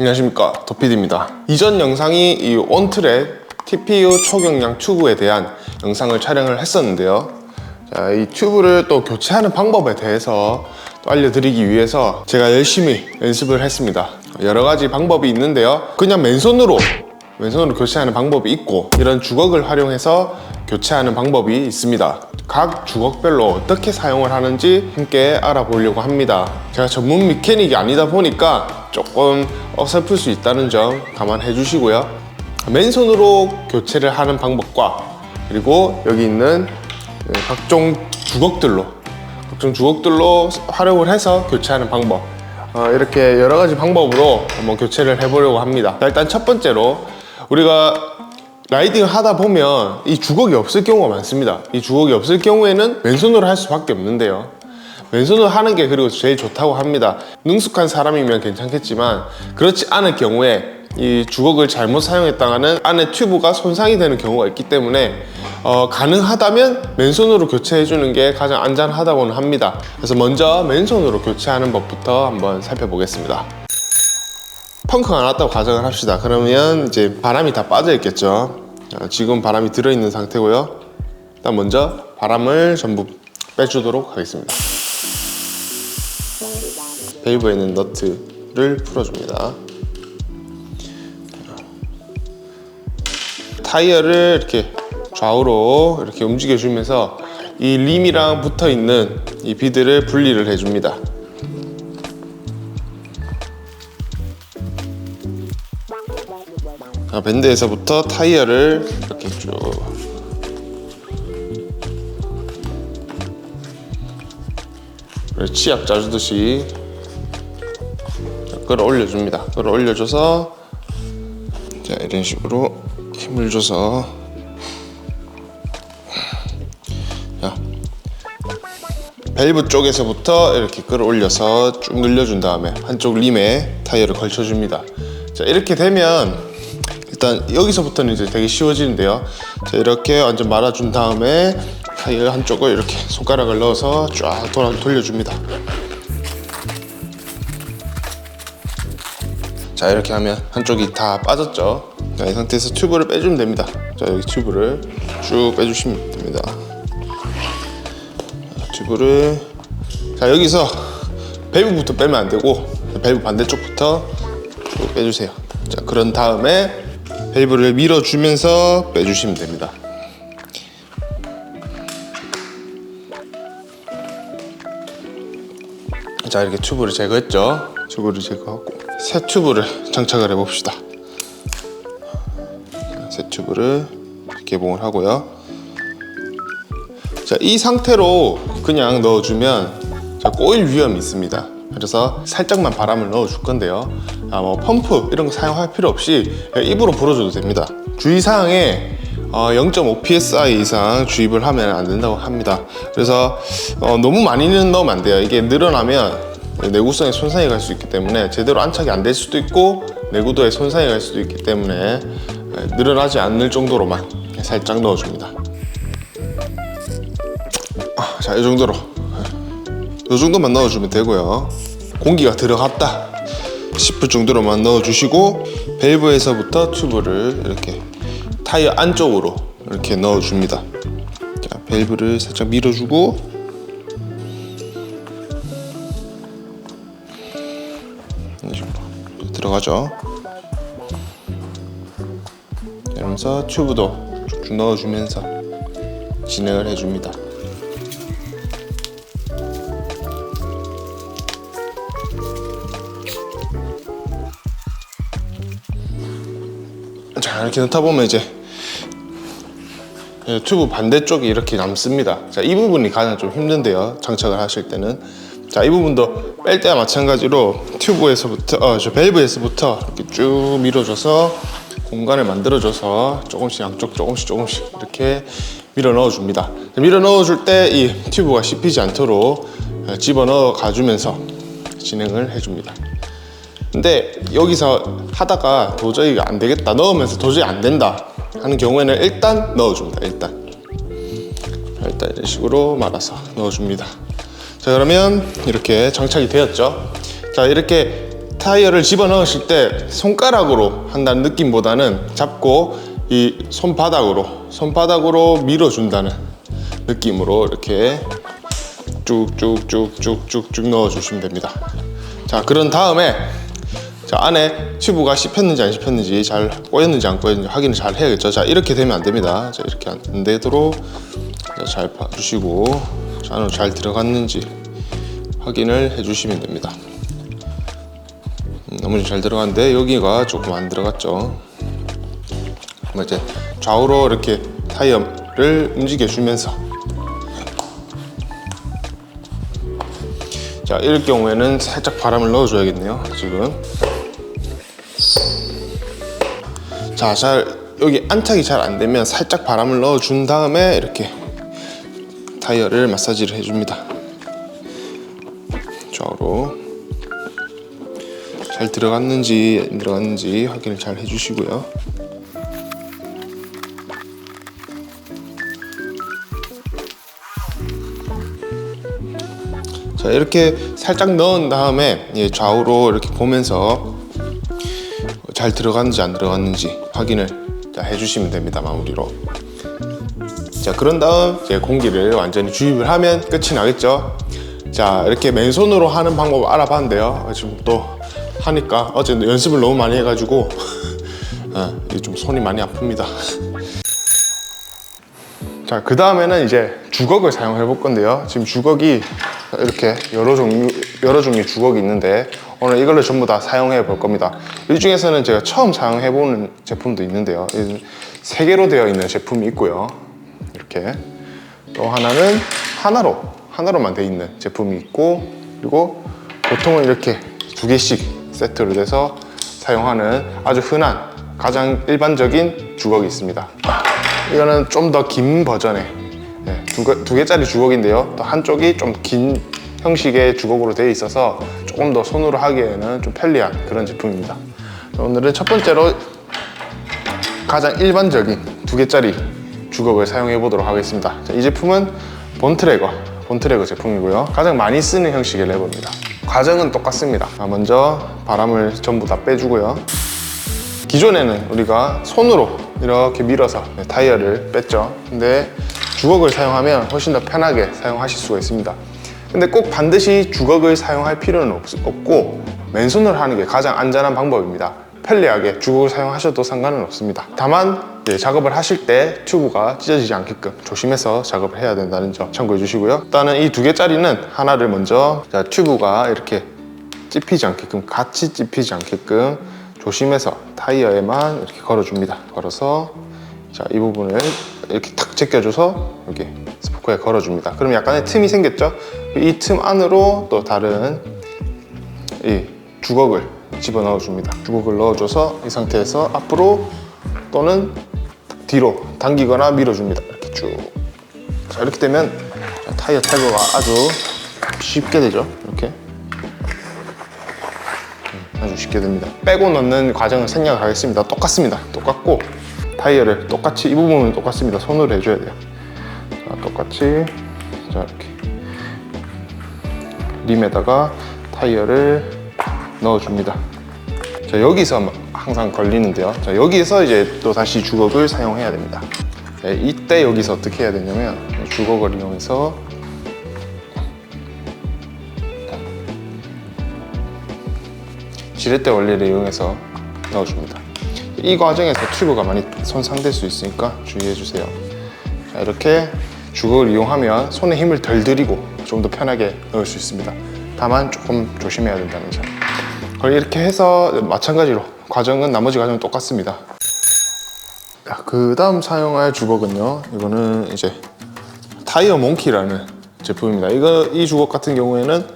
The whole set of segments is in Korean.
안녕하십니까. 도피디입니다. 이전 영상이 이 온트랙 TPU 초경량 튜브에 대한 영상을 촬영을 했었는데요. 자, 이 튜브를 또 교체하는 방법에 대해서 또 알려드리기 위해서 제가 열심히 연습을 했습니다. 여러 가지 방법이 있는데요. 그냥 맨손으로 왼손으로 교체하는 방법이 있고 이런 주걱을 활용해서 교체하는 방법이 있습니다. 각 주걱별로 어떻게 사용을 하는지 함께 알아보려고 합니다. 제가 전문 미케닉이 아니다 보니까 조금 어설플 수 있다는 점 감안해 주시고요. 맨손으로 교체를 하는 방법과 그리고 여기 있는 각종 주걱들로 각종 주걱들로 활용을 해서 교체하는 방법 어, 이렇게 여러 가지 방법으로 한번 교체를 해보려고 합니다. 자, 일단 첫 번째로 우리가 라이딩을 하다 보면 이 주걱이 없을 경우가 많습니다. 이 주걱이 없을 경우에는 왼손으로 할 수밖에 없는데요. 왼손으로 하는 게 그리고 제일 좋다고 합니다. 능숙한 사람이면 괜찮겠지만 그렇지 않을 경우에 이 주걱을 잘못 사용했다가는 안에 튜브가 손상이 되는 경우가 있기 때문에 어, 가능하다면 맨손으로 교체해 주는 게 가장 안전하다고는 합니다. 그래서 먼저 맨손으로 교체하는 법부터 한번 살펴보겠습니다. 펑크가 났다고 가정을 합시다. 그러면 이제 바람이 다 빠져 있겠죠. 자, 지금 바람이 들어 있는 상태고요. 일단 먼저 바람을 전부 빼주도록 하겠습니다. 밸브에 있는 너트를 풀어줍니다. 타이어를 이렇게 좌우로 이렇게 움직여주면서 이 림이랑 붙어 있는 이 비드를 분리를 해줍니다. 자, 밴드에서부터 타이어를 이렇게 쭉 치약 짜주듯이 끌어올려줍니다. 끌어올려줘서 자 이런 식으로 힘을 줘서 자 밸브 쪽에서부터 이렇게 끌어올려서 쭉 늘려준 다음에 한쪽 림에 타이어를 걸쳐줍니다. 자 이렇게 되면 일단 여기서부터는 이제 되게 쉬워지는데요. 자 이렇게 완전 말아준 다음에 한쪽을 이렇게 손가락을 넣어서 쫙 돌아 돌려줍니다. 자 이렇게 하면 한쪽이 다 빠졌죠. 자, 이 상태에서 튜브를 빼주면 됩니다. 자 여기 튜브를 쭉 빼주시면 됩니다. 자, 튜브를 자 여기서 밸브부터 빼면 안 되고 밸브 반대쪽부터 쭉 빼주세요. 자 그런 다음에 밸브를 밀어주면서 빼주시면 됩니다. 자 이렇게 튜브를 제거했죠. 튜브를 제거하고 새 튜브를 장착을 해봅시다. 자, 새 튜브를 개봉을 하고요. 자 이 상태로 그냥 넣어주면 자, 꼬일 위험이 있습니다. 그래서 살짝만 바람을 넣어 줄 건데요. 아, 뭐 펌프 이런 거 사용할 필요 없이 입으로 불어줘도 됩니다. 주의사항에 어, 0.5 psi 이상 주입을 하면 안 된다고 합니다. 그래서 어, 너무 많이는 넣으면 안 돼요. 이게 늘어나면 내구성에 손상이 갈 수 있기 때문에 제대로 안착이 안 될 수도 있고 내구도에 손상이 갈 수도 있기 때문에 예, 늘어나지 않을 정도로만 살짝 넣어줍니다. 아, 자, 이 정도로 이 정도만 넣어주면 되고요. 공기가 들어갔다 싶을 정도로만 넣어주시고 밸브에서부터 튜브를 이렇게 타이어 안쪽으로 이렇게 넣어줍니다. 자, 밸브를 살짝 밀어주고 들어가죠. 이러면서 튜브도 쭉쭉 넣어주면서 진행을 해줍니다. 이렇게 넣다 보면 이제 이 튜브 반대쪽이 이렇게 남습니다. 자, 이 부분이 가장 좀 힘든데요. 장착을 하실 때는. 자, 이 부분도 뺄 때와 마찬가지로 튜브에서부터, 어, 저 밸브에서부터 이렇게 쭉 밀어줘서 공간을 만들어줘서 조금씩 양쪽 조금씩 조금씩 이렇게 밀어 넣어 줍니다. 밀어 넣어 줄 때 이 튜브가 씹히지 않도록 집어 넣어 가주면서 진행을 해줍니다. 근데 여기서 하다가 도저히 안 되겠다 넣으면서 도저히 안 된다 하는 경우에는 일단 넣어줍니다 일단. 일단 이런 식으로 말아서 넣어줍니다. 자 그러면 이렇게 장착이 되었죠? 자 이렇게 타이어를 집어 넣으실 때 손가락으로 한다는 느낌보다는 잡고 이 손바닥으로 손바닥으로 밀어준다는 느낌으로 이렇게 쭉쭉쭉쭉쭉쭉 넣어주시면 됩니다. 자 그런 다음에 자 안에 튜브가 씹혔는지 안 씹혔는지 잘 꼬였는지 안 꼬였는지 확인을 잘 해야겠죠. 자 이렇게 되면 안 됩니다. 자 이렇게 안 되도록 자, 잘 봐주시고 자, 안으로 잘 들어갔는지 확인을 해주시면 됩니다. 음, 너무 잘 들어갔는데 여기가 조금 안 들어갔죠. 그럼 이제 좌우로 이렇게 타이어를 움직여 주면서 자 이럴 경우에는 살짝 바람을 넣어줘야겠네요. 지금 자, 잘 여기 안착이 잘 안 되면 살짝 바람을 넣어 준 다음에 이렇게 타이어를 마사지를 해줍니다. 좌우로 잘 들어갔는지 안 들어갔는지 확인을 잘 해주시고요. 자 이렇게 살짝 넣은 다음에 예, 좌우로 이렇게 보면서 잘 들어갔는지 안 들어갔는지 확인을 자, 해주시면 됩니다 마무리로. 자 그런 다음 이제 공기를 완전히 주입을 하면 끝이 나겠죠? 자 이렇게 맨손으로 하는 방법 알아봤는데요. 지금 또 하니까 어제 연습을 너무 많이 해가지고 어, 좀 손이 많이 아픕니다. 자, 그 다음에는 이제 주걱을 사용해 볼 건데요. 지금 주걱이 이렇게 여러 종류, 여러 종류의 주걱이 있는데 오늘 이걸로 전부 다 사용해 볼 겁니다. 이 중에서는 제가 처음 사용해 보는 제품도 있는데요. 이세 개로 되어 있는 제품이 있고요. 이렇게. 또 하나는 하나로, 하나로만 되어 있는 제품이 있고 그리고 보통은 이렇게 두 개씩 세트로 돼서 사용하는 아주 흔한 가장 일반적인 주걱이 있습니다. 이거는 좀 더 긴 버전의 네, 두 개짜리 주걱인데요. 또 한쪽이 좀 긴 형식의 주걱으로 되어 있어서 조금 더 손으로 하기에는 좀 편리한 그런 제품입니다. 오늘은 첫 번째로 가장 일반적인 두 개짜리 주걱을 사용해 보도록 하겠습니다. 자, 이 제품은 본트래거, 본트래거 제품이고요. 가장 많이 쓰는 형식의 레버입니다. 과정은 똑같습니다. 자, 먼저 바람을 전부 다 빼주고요. 기존에는 우리가 손으로 이렇게 밀어서 타이어를 뺐죠. 근데 주걱을 사용하면 훨씬 더 편하게 사용하실 수가 있습니다. 근데 꼭 반드시 주걱을 사용할 필요는 없, 없고 맨손으로 하는 게 가장 안전한 방법입니다. 편리하게 주걱을 사용하셔도 상관은 없습니다. 다만 이제 작업을 하실 때 튜브가 찢어지지 않게끔 조심해서 작업을 해야 된다는 점 참고해 주시고요. 일단은 이 두 개짜리는 하나를 먼저 자, 튜브가 이렇게 찝히지 않게끔 같이 찝히지 않게끔 조심해서 타이어에만 이렇게 걸어줍니다. 걸어서 자, 이 부분을 이렇게 탁 제껴줘서 여기 스포크에 걸어줍니다. 그럼 약간의 틈이 생겼죠? 이 틈 안으로 또 다른 이 주걱을 집어넣어 줍니다. 주걱을 넣어줘서 이 상태에서 앞으로 또는 뒤로 당기거나 밀어줍니다. 이렇게 쭉. 자, 이렇게 되면 타이어 탈거가 아주 쉽게 되죠. 이렇게. 아주 쉽게 됩니다. 빼고 넣는 과정을 생략을 하겠습니다. 똑같습니다. 똑같고 타이어를 똑같이 이 부분은 똑같습니다. 손으로 해줘야 돼요. 자, 똑같이 자 이렇게 림에다가 타이어를 넣어줍니다. 자 여기서 항상 걸리는데요. 자 여기에서 이제 또 다시 주걱을 사용해야 됩니다. 네, 이때 여기서 어떻게 해야 되냐면 주걱을 이용해서 지렛대 원리를 이용해서 넣어줍니다. 이 과정에서 튜브가 많이 손상될 수 있으니까 주의해 주세요. 자, 이렇게 주걱을 이용하면 손에 힘을 덜 들이고 좀 더 편하게 넣을 수 있습니다. 다만 조금 조심해야 된다는 점. 그걸 이렇게 해서 마찬가지로 과정은 나머지 과정은 똑같습니다. 그 다음 사용할 주걱은요. 이거는 이제 타이어 몽키라는 제품입니다. 이거 이 주걱 같은 경우에는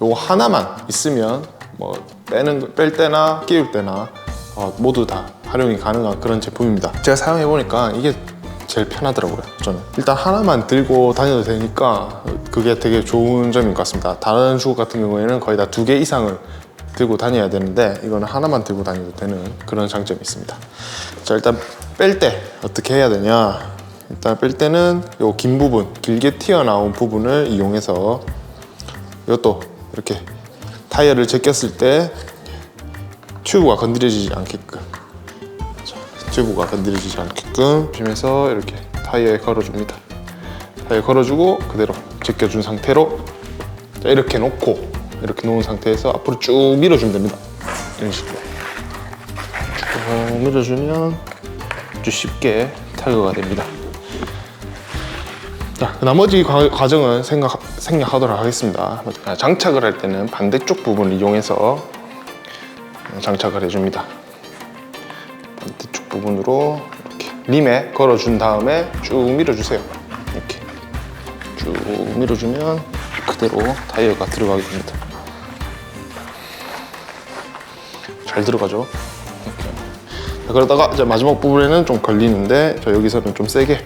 요거 하나만 있으면 뭐 빼는 뺄 때나 끼울 때나 어, 모두 다 활용이 가능한 그런 제품입니다. 제가 사용해 보니까 이게 제일 편하더라고요. 저는 일단 하나만 들고 다녀도 되니까 그게 되게 좋은 점인 것 같습니다. 다른 주걱 같은 경우에는 거의 다 두 개 이상을 들고 다녀야 되는데 이거는 하나만 들고 다녀도 되는 그런 장점이 있습니다. 자 일단 뺄 때 어떻게 해야 되냐? 일단 뺄 때는 요 긴 부분, 길게 튀어나온 부분을 이용해서 이것도 이렇게 타이어를 제꼈을 때 튜브가 건드려지지 않게끔 자, 튜브가 건드려지지 않게끔 조심해서 이렇게 타이어에 걸어줍니다. 타이어 걸어주고 그대로 제껴준 상태로 자, 이렇게 놓고 이렇게 놓은 상태에서 앞으로 쭉 밀어주면 됩니다. 이런 식으로 쭉 밀어주면 아주 쉽게 탈거가 됩니다. 자, 그 나머지 과, 과정은 생각, 생략하도록 하겠습니다. 아, 장착을 할 때는 반대쪽 부분을 이용해서 장착을 해줍니다. 부분으로 이렇게 림에 걸어준 다음에 쭉 밀어주세요. 이렇게 쭉 밀어주면 그대로 타이어가 들어가게 됩니다. 잘 들어가죠? 이렇게. 자, 그러다가 이제 마지막 부분에는 좀 걸리는데 저 여기서는 좀 세게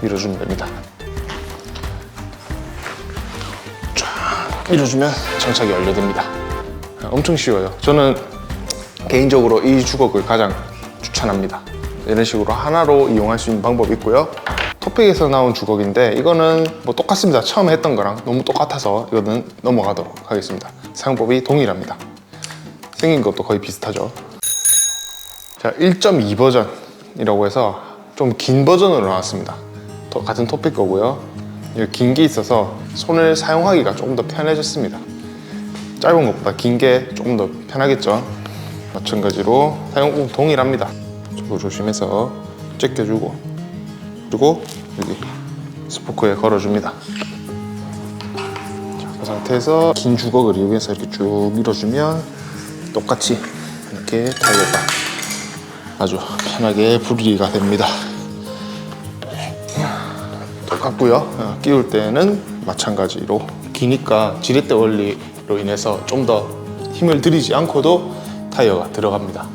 밀어주면 됩니다. 쫙 밀어주면 장착이 완료됩니다. 엄청 쉬워요. 저는 개인적으로 이 주걱을 가장 추천합니다. 이런 식으로 하나로 이용할 수 있는 방법이 있고요. 토픽에서 나온 주걱인데 이거는 뭐 똑같습니다. 처음에 했던 거랑 너무 똑같아서 이거는 넘어가도록 하겠습니다. 사용법이 동일합니다. 생긴 것도 거의 비슷하죠. 자, 1.2 버전이라고 해서 좀 긴 버전으로 나왔습니다. 또 같은 토픽 거고요. 긴 게 있어서 손을 사용하기가 조금 더 편해졌습니다. 짧은 것보다 긴 게 조금 더 편하겠죠. 마찬가지로 사용법 동일합니다. 저거 조심해서 제껴주고 그리고 여기 스포크에 걸어줍니다. 자, 그 상태에서 긴 주걱을 이용해서 이렇게 쭉 밀어주면 똑같이 이렇게 타이어가 아주 편하게 분리가 됩니다. 똑같고요. 어, 끼울 때는 마찬가지로 기니까 지렛대 원리로 인해서 좀 더 힘을 들이지 않고도 타이어가 들어갑니다.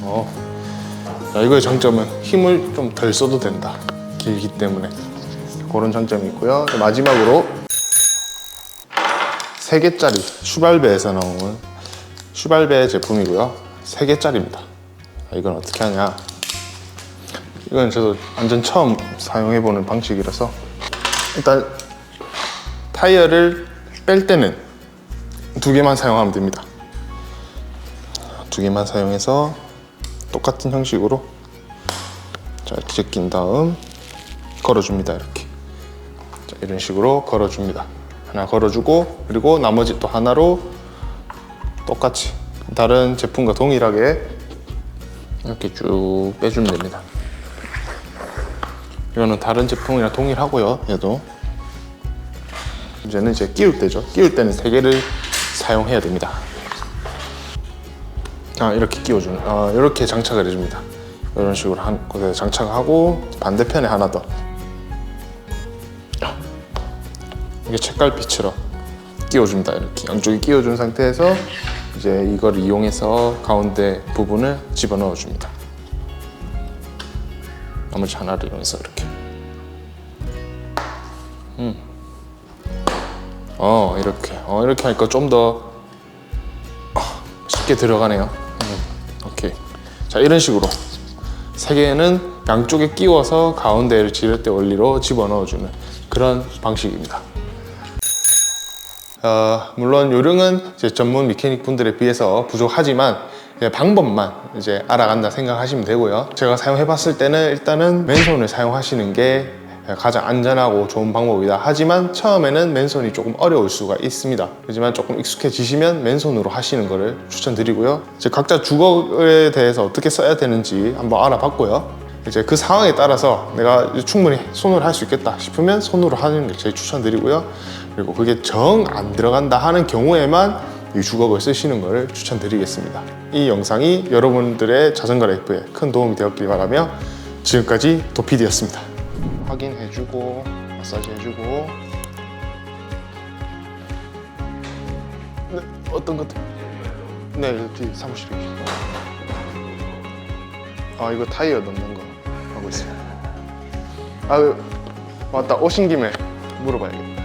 어, 자, 이거의 장점은 힘을 좀 덜 써도 된다. 길기 때문에 그런 장점이 있고요. 마지막으로 세 개짜리 슈발베에서 나온 슈발베 제품이고요. 세 개짜리입니다. 이건 어떻게 하냐? 이건 저도 완전 처음 사용해보는 방식이라서 일단 타이어를 뺄 때는 두 개만 사용하면 됩니다. 두 개만 사용해서 똑같은 형식으로 자 이렇게 제낀 다음 걸어줍니다 이렇게 자, 이런 식으로 걸어줍니다. 하나 걸어주고 그리고 나머지 또 하나로 똑같이 다른 제품과 동일하게 이렇게 쭉 빼주면 됩니다. 이거는 다른 제품이랑 동일하고요. 얘도 이제는 이제 끼울 때죠. 끼울 때는 세 개를 사용해야 됩니다. 아 이렇게 끼워주는, 아 이렇게 장착을 해줍니다. 이런 식으로 한 곳에 장착하고 반대편에 하나 더. 이게 책갈피처럼 끼워줍니다. 이렇게 양쪽에 끼워준 상태에서 이제 이걸 이용해서 가운데 부분을 집어넣어 줍니다. 나머지 하나를 이용해서 이렇게. 음. 어 이렇게 어 이렇게 하니까 좀 더 쉽게 들어가네요. 음, 오케이. 자 이런 식으로 세 개는 양쪽에 끼워서 가운데를 지렛대 원리로 집어넣어주는 그런 방식입니다. 어, 물론 요령은 전문 미케닉 분들에 비해서 부족하지만 이제 방법만 이제 알아간다 생각하시면 되고요. 제가 사용해 봤을 때는 일단은 맨손을 사용하시는 게 가장 안전하고 좋은 방법이다. 하지만 처음에는 맨손이 조금 어려울 수가 있습니다. 하지만 조금 익숙해지시면 맨손으로 하시는 것을 추천드리고요. 이제 각자 주걱에 대해서 어떻게 써야 되는지 한번 알아봤고요. 이제 그 상황에 따라서 내가 충분히 손으로 할 수 있겠다 싶으면 손으로 하는 게 제일 추천드리고요. 그리고 그게 정 안 들어간다 하는 경우에만 이 주걱을 쓰시는 것을 추천드리겠습니다. 이 영상이 여러분들의 자전거 라이프에 큰 도움이 되었길 바라며 지금까지 도피디였습니다. 확인해주고 마사지 해주고 네, 어떤 것들? 네, 여기 사무실에 아 이거 타이어 넣는 거 하고 있어요. 아 맞다 오신 김에 물어봐야겠다.